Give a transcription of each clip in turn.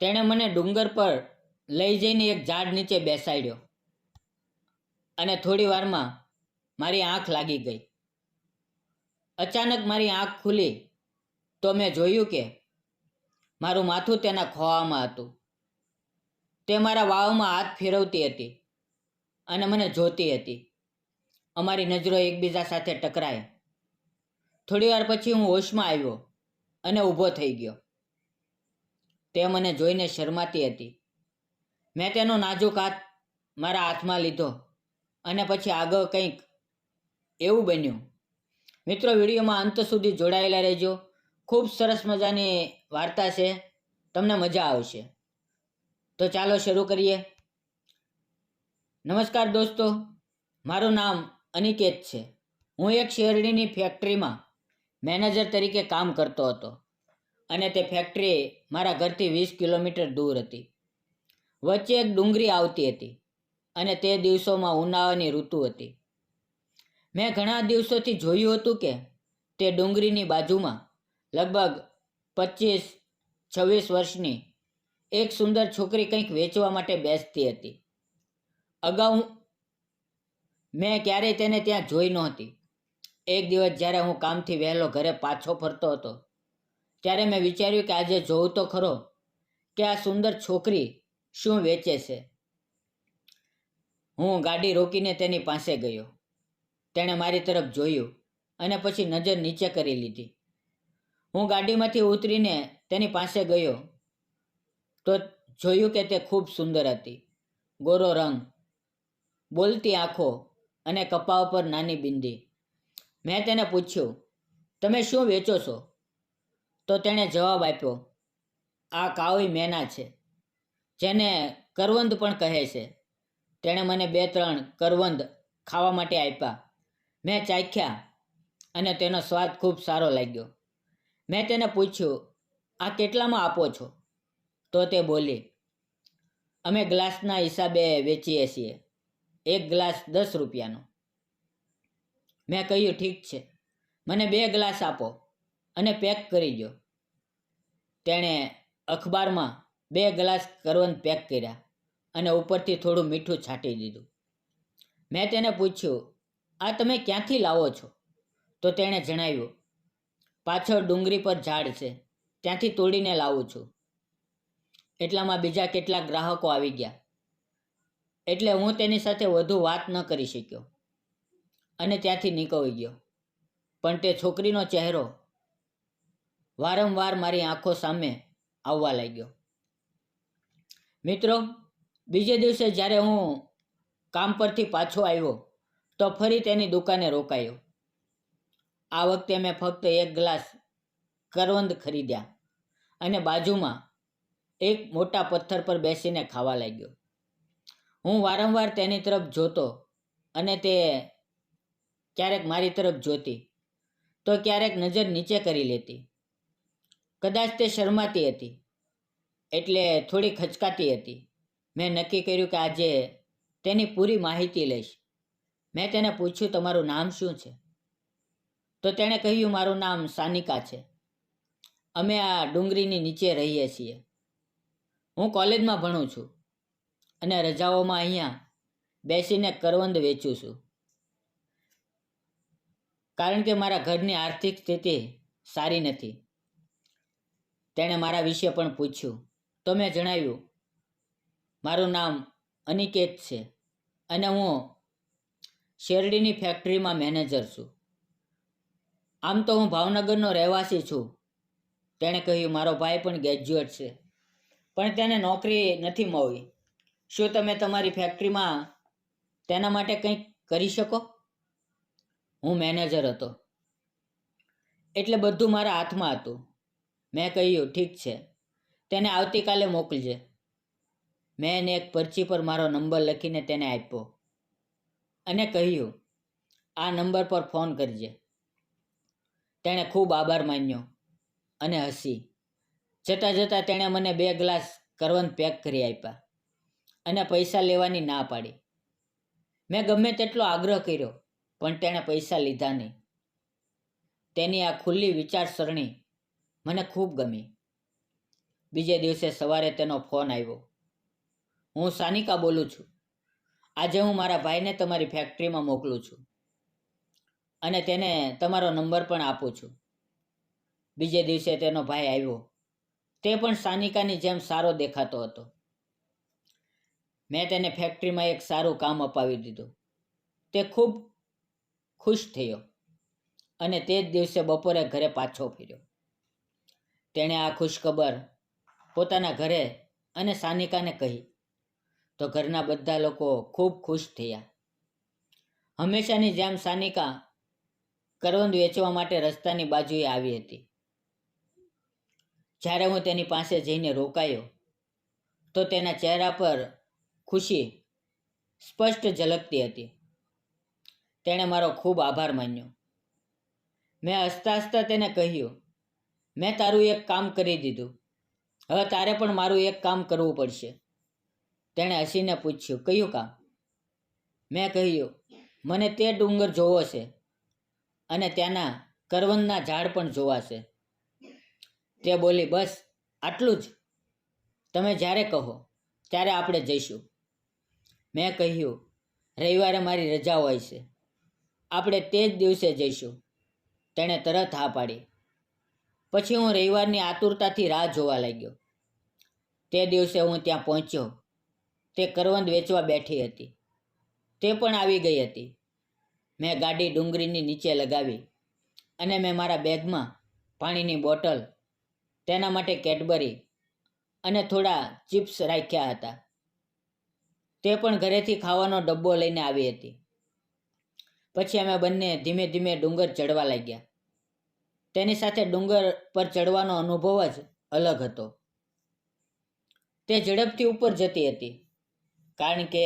તેણે મને ડુંગર પર લઈ જઈને એક ઝાડ નીચે બેસાડ્યો. અને થોડી વારમાં મારી આંખ લાગી ગઈ. અચાનક મારી આંખ ખુલી તો મેં જોયું કે મારું માથું તેના ખોવામાં હતું. તે મારા વાવમાં હાથ ફેરવતી હતી અને મને જોતી હતી. અમારી નજરો એકબીજા સાથે ટકરાઈ. થોડી વાર પછી હું હોશમાં આવ્યો અને ઊભો થઈ ગયો. તે મને જોઈને શરમાતી હતી. મેં તેનો નાજુક હાથ મારા હાથમાં લીધો અને પછી આગળ કંઈક એવું બન્યું. મિત્રો, વિડીયોમાં અંત સુધી જોડાયેલા રહેજો. ખૂબ સરસ મજાની વાર્તા છે. તમને મજા આવશે. તો ચાલો શરૂ કરીએ. નમસ્કાર દોસ્તો. મારું નામ અનિકેત છે. હું એક શેરડીની ફેક્ટરીમાં મેનેજર તરીકે કામ કરતો હતો. અને તે ફેક્ટરી મારા ઘરથી વીસ કિલોમીટર દૂર હતી. વચ્ચે એક ડુંગરી આવતી હતી અને તે દિવસોમાં ઉનાળાની ઋતુ હતી. મેં ઘણા દિવસોથી જોયું હતું કે તે ડુંગળીની બાજુમાં લગભગ પચીસ, છવ્વીસ વર્ષની એક સુંદર છોકરી કંઈક વેચવા માટે બેસતી હતી. અગાઉ મેં ક્યારેય તેને ત્યાં જોઈ નહોતી. એક દિવસ જ્યારે હું કામથી વહેલો ઘરે પાછો ફરતો હતો ત્યારે મેં વિચાર્યું કે આજે જોઉં તો ખરો કે આ સુંદર છોકરી શું વેચે છે. હું ગાડી રોકીને તેની પાસે ગયો. તેણે મારી તરફ જોયું અને પછી નજર નીચે કરી લીધી. હું ગાડીમાંથી ઉતરીને તેની પાસે ગયો તો જોયું કે તે ખૂબ સુંદર હતી. ગોરો રંગ, બોલતી આંખો અને કપા ઉપર નાની બિંદી. મેં તેને પૂછ્યું, તમે શું વેચો છો? તો તેણે જવાબ આપ્યો, આ કાવી મેના છે, જેને કરવંદ પણ કહે છે. તેણે મને બે ત્રણ કરવંદ ખાવા માટે આપ્યા. મેં ચાખ્યા અને તેનો સ્વાદ ખૂબ સારો લાગ્યો. મેં તેને પૂછ્યું, આ કેટલામાં આપો છો? તો તે બોલી, અમે ગ્લાસના હિસાબે વેચીએ છીએ, એક ગ્લાસ દસ રૂપિયાનો. મેં કહ્યું, ઠીક છે, મને બે ગ્લાસ આપો. અને પેક કરી દો તેણે અખબારમાં બે ગ્લાસ કરવન પેક કર્યા અને ઉપરથી થોડું મીઠું છાંટી દીધું. મેં તેને પૂછ્યું, આ તમે ક્યાંથી લાવો છો? તો તેણે જણાવ્યું, પાછળ ડુંગરી પર ઝાડ છે, ત્યાંથી તોડીને લાવું છું. એટલામાં બીજા કેટલાક ગ્રાહકો આવી ગયા. એટલે હું તેની સાથે વધુ વાત ન કરી શક્યો અને ત્યાંથી નીકળી ગયો. પણ તે છોકરીનો ચહેરો વારંવાર મારી આંખો સામે આવવા લાગ્યો. મિત્રો, બીજે દિવસે જ્યારે હું કામ પરથી પાછો આવ્યો, તો ફરી તેની દુકાને રોકાયો. આ વખતે મેં ફક્ત એક ગ્લાસ કરવંદ ખરીદ્યા અને બાજુમાં એક મોટા પથ્થર પર બેસીને ખાવા લાગ્યો. હું વારંવાર તેની તરફ જોતો અને તે ક્યારેક મારી તરફ જોતી, તો ક્યારેક નજર નીચે કરી લેતી. કદાચ તે શરમાતી હતી. એટલે થોડી ખચકાતી હતી. મેં નક્કી કર્યું કે આજે તેની પૂરી માહિતી લઈશ. મેં તેને પૂછ્યું, તમારું નામ શું છે? તો તેણે કહ્યું, મારું નામ સાનિકા છે. અમે આ ડુંગરીની નીચે રહીએ છીએ. હું કોલેજમાં ભણું છું અને રજાઓમાં અહીંયા બેસીને કરવંદ વેચું છું. કારણ કે મારા ઘરની આર્થિક સ્થિતિ સારી નથી. તેણે મારા વિશે પણ પૂછ્યું. તો મેં જણાવ્યું, મારું નામ અનિકેત છે અને હું શેરડીની ફેક્ટરીમાં મેનેજર છું. આમ તો હું ભાવનગરનો રહેવાસી છું. તેણે કહ્યું, મારો ભાઈ પણ ગ્રેજ્યુએટ છે, પણ તેને નોકરી નથી મળી. શું તમે તમારી ફેક્ટરીમાં તેના માટે કંઈક કરી શકો? હું મેનેજર હતો, એટલે બધું મારા હાથમાં હતું. મેં કહ્યું, ઠીક છે. તેને આવતીકાલે મોકલજે. મેં એને એક પરચી પર મારો નંબર લખીને તેને આપ્યો અને કહ્યું, આ નંબર પર ફોન કરજે. તેણે ખૂબ આભાર માન્યો અને હસી. જતાં જતાં તેણે મને બે ગ્લાસ કરવન પેક કરી આપ્યા અને પૈસા લેવાની ના પાડી. મેં ગમે તેટલો આગ્રહ કર્યો, પણ તેણે પૈસા લીધા નહીં. તેની આ ખુલ્લી વિચારસરણી મને ખૂબ ગમી. બીજે દિવસે સવારે તેનો ફોન આવ્યો. હું સાનિકા બોલું છું. આજે હું મારા ભાઈને તમારી ફેક્ટરીમાં મોકલું છું. અને તેને તમારો નંબર પણ આપું છું. બીજે દિવસે તેનો ભાઈ આવ્યો. તે પણ સાનિકાની જેમ સારો દેખાતો હતો. મેં તેને ફેક્ટરીમાં એક સારું કામ અપાવી દીધું. તે ખૂબ ખુશ થયો અને તે જ દિવસે બપોરે ઘરે પાછો ફર્યો. તેણે આ ખુશખબર પોતાના ઘરે અને સાનિકાને કહી. તો ઘરના બધા લોકો ખૂબ ખુશ થયા. હંમેશાની જેમ સાનિકા કરવંદ વેચવા માટે રસ્તાની બાજુએ આવી હતી. જ્યારે હું તેની પાસે જઈને રોકાયો, તો તેના ચહેરા પર ખુશી સ્પષ્ટ ઝલકતી હતી. તેણે મારો ખૂબ આભાર માન્યો. મેં હસતા હસતા તેને કહ્યું મેં તારું એક કામ કરી દીધું. હવે તારે પણ મારું એક કામ કરવું પડશે. તેણે હસીને પૂછ્યું, કયું કામ? મેં કહ્યું, મને તે ડુંગર જોવો છે અને ત્યાંના કરવંદના ઝાડ પણ જોવાશે. તે બોલી, બસ, આટલું જ? તમે જ્યારે કહો, ત્યારે આપણે જઈશું. મેં કહ્યું, રવિવારે મારી રજા હોય છે. આપણે તે જ દિવસે જઈશું. તેણે તરત હા પાડી. પછી હું રવિવારની આતુરતાથી રાહ જોવા લાગ્યો. તે દિવસે હું ત્યાં પહોંચ્યો. તે કરવંદ વેચવા બેઠી હતી. તે પણ આવી ગઈ હતી. મેં ગાડી ડુંગરીની નીચે લગાવી અને મેં મારા બેગમાં પાણીની બોટલ, તેના માટે કેડબરી અને થોડા ચિપ્સ રાખ્યા હતા. તે પણ ઘરેથી ખાવાનો ડબ્બો લઈને આવી હતી. પછી અમે બંને ધીમે ધીમે ડુંગર ચડવા લાગ્યા. તેની સાથે ડુંગર પર ચડવાનો અનુભવ જ અલગ હતો. તે ઝડપથી ઉપર જતી હતી, કારણ કે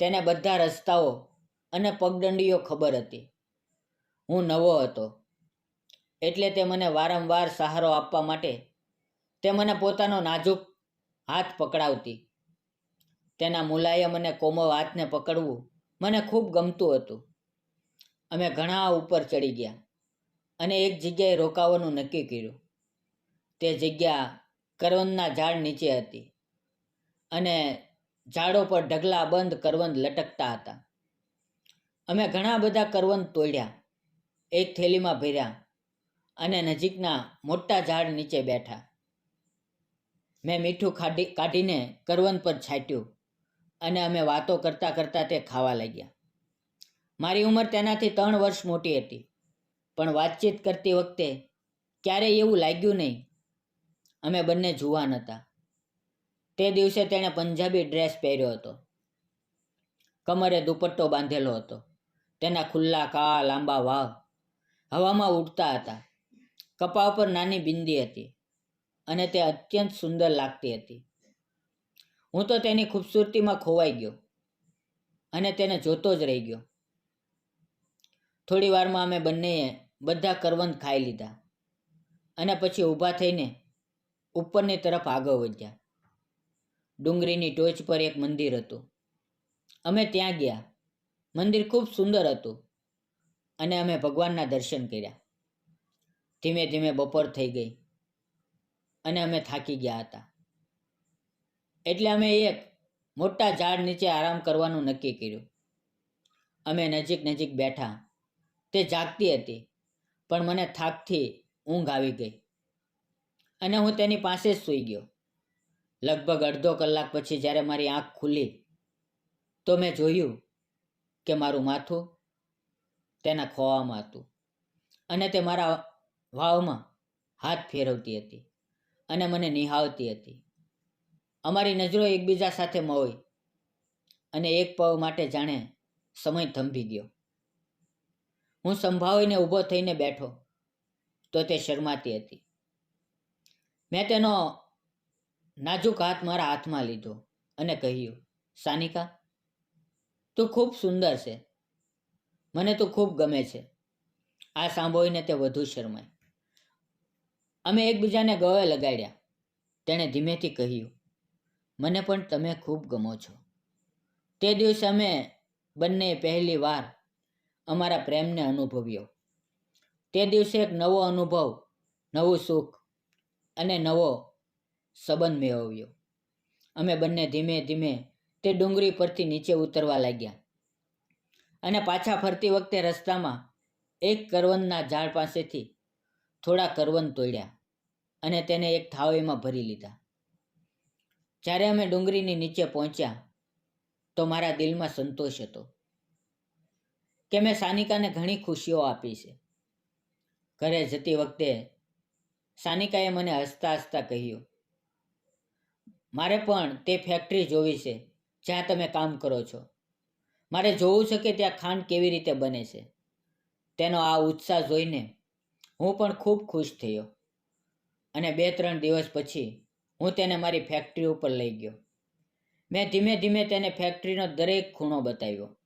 તેને બધા રસ્તાઓ અને પગદંડીઓ ખબર હતી. હું નવો હતો, એટલે તે મને વારંવાર સહારો આપવા માટે તે મને પોતાનો નાજુક હાથ પકડાવતી. તેના મુલાયમ અને કોમળ હાથને પકડવું મને ખૂબ ગમતું હતું. અમે ઘણા ઉપર ચડી ગયા. અને એક જગ્યાએ રોકાવાનું નક્કી કર્યું. તે જગ્યા કરવંદના ઝાડ નીચે હતી અને ઝાડો પર ઢગલા બંધ કરવંદ લટકતા હતા. અમે ઘણા બધા કરવંદ તોડ્યા, એક થેલીમાં ભર્યા અને નજીકના મોટા ઝાડ નીચે બેઠા. મેં મીઠું ખાડી, કાઢીને કરવંદ પર છાંટ્યું અને અમે વાતો કરતાં કરતાં તે ખાવા લાગ્યા. મારી ઉંમર તેનાથી ત્રણ વર્ષ મોટી હતી. પણ વાતચીત કરતી વખતે ક્યારેય એવું લાગ્યું નહીં. અમે બંને જુવાન હતા. તે દિવસે તેણે પંજાબી ડ્રેસ પહેર્યો હતો. કમરે દુપટ્ટો બાંધેલો હતો. તેના ખુલ્લા, કાળા, લાંબા વાવ હવામાં ઉડતા હતા. કપા પર નાની બિંદી હતી અને તે અત્યંત સુંદર લાગતી હતી. હું તો તેની ખૂબસૂરતીમાં ખોવાઈ ગયો અને તેને જોતો જ રહી ગયો. થોડી વારમાં અમે બંનેએ બધા કરવંદ ખાઈ લીધા. અને પછી ઊભા થઈને ઉપરની તરફ આગળ વધ્યા. ડુંગરીની ટોચ પર એક મંદિર હતું. અમે ત્યાં ગયા. મંદિર ખૂબ સુંદર હતું અને અમે ભગવાનના દર્શન કર્યા. ધીમે ધીમે બપોર થઈ ગઈ અને અમે થાકી ગયા હતા. એટલે અમે એક મોટા ઝાડ નીચે આરામ કરવાનું નક્કી કર્યું. અમે નજીક નજીક બેઠા. તે જાગતી હતી. પણ મને થાકથી ઊંઘ આવી ગઈ. અને હું તેની પાસે જ સૂઈ ગયો. લગભગ અડધો કલાક પછી જ્યારે મારી આંખ ખુલી, તો મેં જોયું કે મારું માથું તેના ખોવામાં હતું અને તે મારા વાવમાં હાથ ફેરવતી હતી અને મને નિહાળતી હતી. અમારી નજરો એકબીજા સાથે મોઈ અને એક પવ માટે જાણે સમય થંભી ગયો. હું સંભાળીને ઊભો થઈને બેઠો. તો તે શરમાતી હતી. મેં તેનો નાજુક હાથ મારા હાથમાં લીધો અને કહ્યું, સાનિકા, તું ખૂબ સુંદર છે. મને તું ખૂબ ગમે છે. આ સાંભળીને તે વધુ શરમાય અમે એકબીજાને ગળે લગાડ્યા. તેણે ધીમેથી કહ્યું, મને પણ તમે ખૂબ ગમો છો. તે દિવસે અમે બંને પહેલી વાર અમારા પ્રેમને અનુભવ્યો. તે દિવસે એક નવો અનુભવ, નવું સુખ અને નવો સંબંધ મેળવ્યો. અમે બંને ધીમે ધીમે તે ડુંગળી પરથી નીચે ઉતરવા લાગ્યા અને પાછા ફરતી વખતે રસ્તામાં એક કરવંદના ઝાડ પાસેથી થોડા કરવંદ તોડ્યા અને તેને એક થાળીમાં ભરી લીધા. જ્યારે અમે ડુંગળીની નીચે પહોંચ્યા તો મારા દિલમાં સંતોષ હતો. કે મેં સાનિકાને ઘણી ખુશીઓ આપી છે. ઘરે જતી વખતે સાનિકાએ મને હસતા હસતા કહ્યું, મારે પણ તે ફેક્ટરી જોવી છે, જ્યાં તમે કામ કરો છો. મારે જોવું છે કે ત્યાં ખાંડ કેવી રીતે બને છે. તેનો આ ઉત્સાહ જોઈને હું પણ ખૂબ ખુશ થયો અને બે ત્રણ દિવસ પછી હું તેને મારી ફેક્ટરી ઉપર લઈ ગયો. મેં ધીમે ધીમે તેને ફેક્ટરીનો દરેક ખૂણો બતાવ્યો.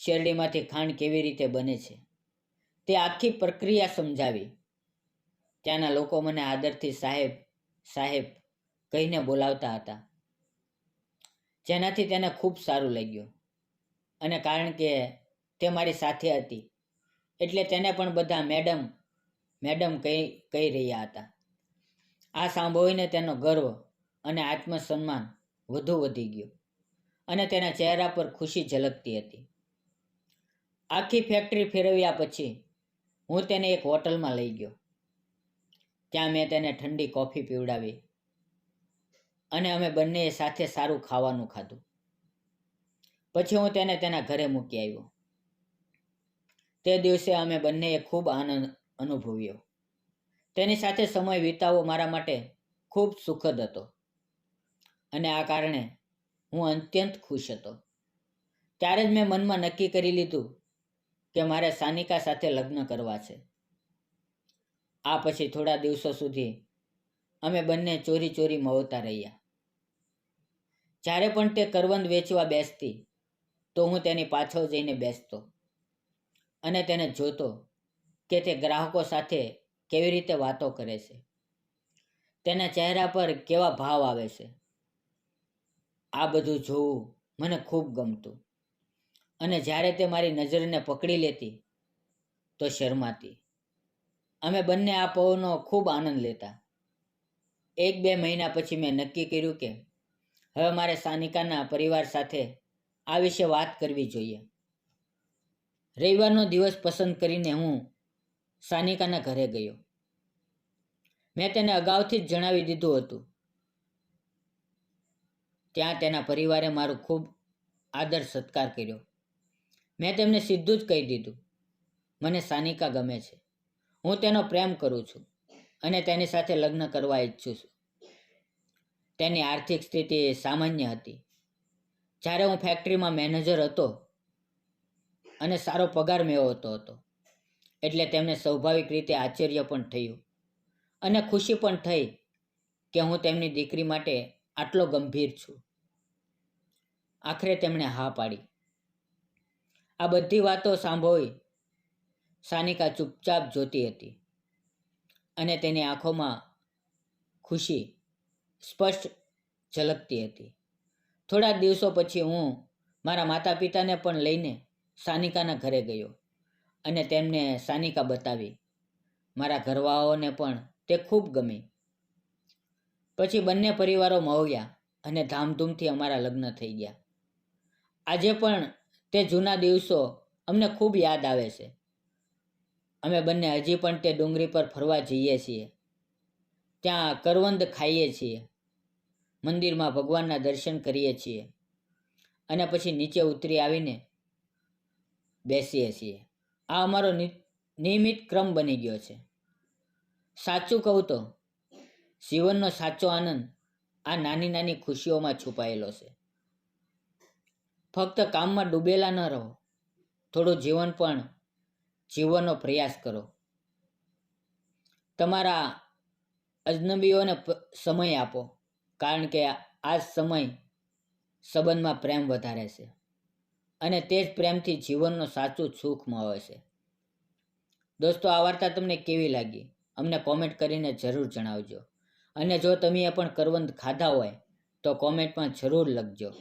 શેરડીમાંથી ખાંડ કેવી રીતે બને છે? તે આખી પ્રક્રિયા સમજાવી. ત્યાંના લોકો મને આદરથી સાહેબ સાહેબ કહીને બોલાવતા હતા. જેનાથી તેને ખૂબ સારું લાગ્યું. અને કારણ કે તે મારી સાથે હતી, એટલે તેને પણ બધા મેડમ મેડમ કહી કહી રહ્યા હતા. આ સાંભળીને તેનો ગર્વ અને આત્મસન્માન વધુ વધી ગયો અને તેના ચહેરા પર ખુશી ઝલકતી હતી. આખી ફેક્ટરી ફેરવ્યા પછી હું તેને એક હોટલમાં લઈ ગયો. ત્યાં મેં તેને ઠંડી કોફી પીવડાવી અને અમે બંનેએ સાથે સારું ખાવાનું ખાધું. પછી હું તેને તેના ઘરે મૂકી આવ્યો. તે દિવસે અમે બંનેએ ખૂબ આનંદ અનુભવ્યો. તેની સાથે સમય વિતાવવો મારા માટે ખૂબ સુખદ હતો. અને આ કારણે હું અત્યંત ખુશ હતો. ત્યારે જ મેં મનમાં નક્કી કરી લીધું કે મારે સાનિકા સાથે લગ્ન કરવા છે. આ પછી થોડા દિવસો સુધી અમે બંને ચોરી ચોરી મવતા રહ્યા. જ્યારે પણ તે કરવંદ વેચવા બેસતી, તો હું તેની પાછળ જઈને બેસતો અને તેને જોતો કે તે ગ્રાહકો સાથે કેવી રીતે વાતો કરે છે. તેના ચહેરા પર કેવા ભાવ આવે છે. આ બધું જોવું મને ખૂબ ગમતું. અને જ્યારે તે મારી નજરને પકડી લેતી, તો શરમાતી. અમે બંને આ પવનો ખૂબ આનંદ લેતા. એક બે મહિના પછી મેં નક્કી કર્યું કે, હવે મારે સાનિકાના પરિવાર સાથે આ વિશે વાત કરવી જોઈએ. રવિવારનો દિવસ પસંદ કરીને હું સાનિકાના ઘરે ગયો. મેં તેને અગાઉથી જ જણાવી દીધું હતું. ત્યાં તેના પરિવારે મારું ખૂબ આદર સત્કાર કર્યો. મેં તેમને સીધું જ કહી દીધું. મને સાનિકા ગમે છે. હું તેનો પ્રેમ કરું છું અને તેની સાથે લગ્ન કરવા ઈચ્છું છું. તેની આર્થિક સ્થિતિ સામાન્ય હતી. જ્યારે હું ફેક્ટરીમાં મેનેજર હતો અને સારો પગાર મેળવતો હતો, એટલે તેમને સ્વાભાવિક રીતે આશ્ચર્ય પણ થયું અને ખુશી પણ થઈ કે હું તેમની દીકરી માટે આટલો ગંભીર છું. આખરે તેમણે હા પાડી. આ બધી વાતો સાંભળી સાનિકા ચૂપચાપ જોતી હતી અને તેની આંખોમાં ખુશી સ્પષ્ટ ઝલકતી હતી. થોડા દિવસો પછી હું મારા માતા પિતાને પણ લઈને સાનિકાના ઘરે ગયો અને તેમને સાનિકા બતાવી. મારા ઘરવાળાઓને પણ તે ખૂબ ગમી. પછી બંને પરિવારો મળ્યા અને ધામધૂમથી અમારા લગ્ન થઈ ગયા. આજે પણ તે જૂના દિવસો અમને ખૂબ યાદ આવે છે. અમે બંને હજી પણ તે ડુંગળી પર ફરવા જઈએ છીએ. ત્યાં કરવંદ ખાઈએ છીએ. મંદિરમાં ભગવાનના દર્શન કરીએ છીએ. અને પછી નીચે ઉતરી આવીને બેસીએ છીએ. આ અમારો નિયમિત ક્રમ બની ગયો છે. સાચું કહું તો, જીવનનો સાચો આનંદ આ નાની નાની ખુશીઓમાં છુપાયેલો છે. ફક્ત કામમાં ડૂબેલા ન રહો. થોડું જીવન પણ જીવવાનો પ્રયાસ કરો. તમારા અજનબીઓને સમય આપો. કારણ કે આ સમય સંબંધમાં પ્રેમ વધારે છે. અને તે જ પ્રેમથી જીવનનો સાચું સુખ મળે છે. દોસ્તો, આ વાર્તા તમને કેવી લાગી? અમને કોમેન્ટ કરીને જરૂર જણાવજો. અને જો તમે પણ કરવંદ ખાધા હોય, તો કોમેન્ટમાં જરૂર લખજો.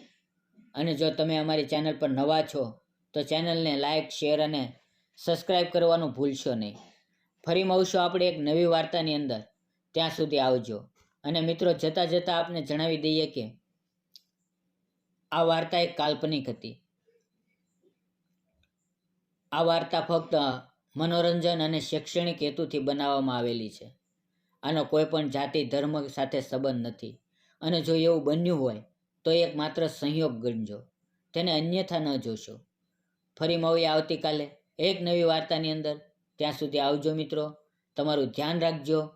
અને જો તમે અમારી ચેનલ પર નવા છો, તો ચેનલને લાઇક શેર અને સબસ્ક્રાઈબ કરવાનું ભૂલશો નહીં. ફરી મળશું આપણે એક નવી વાર્તાની અંદર. ત્યાં સુધી આવજો. અને મિત્રો, જતાં જતાં આપને જણાવી દઈએ કે આ વાર્તા એક કાલ્પનિક હતી. આ વાર્તા ફક્ત મનોરંજન અને શૈક્ષણિક હેતુથી બનાવવામાં આવેલી છે. આનો કોઈ પણ જાતિ, ધર્મ સાથે સંબંધ નથી. અને જો એવું બન્યું હોય તો એક માત્ર સંયોગ ગણજો. તેને અન્યથા ન જોશો. ફરી મળીએ આવતીકાલે એક નવી વાર્તાની અંદર. ત્યાં સુધી આવજો મિત્રો. તમારું ધ્યાન રાખજો.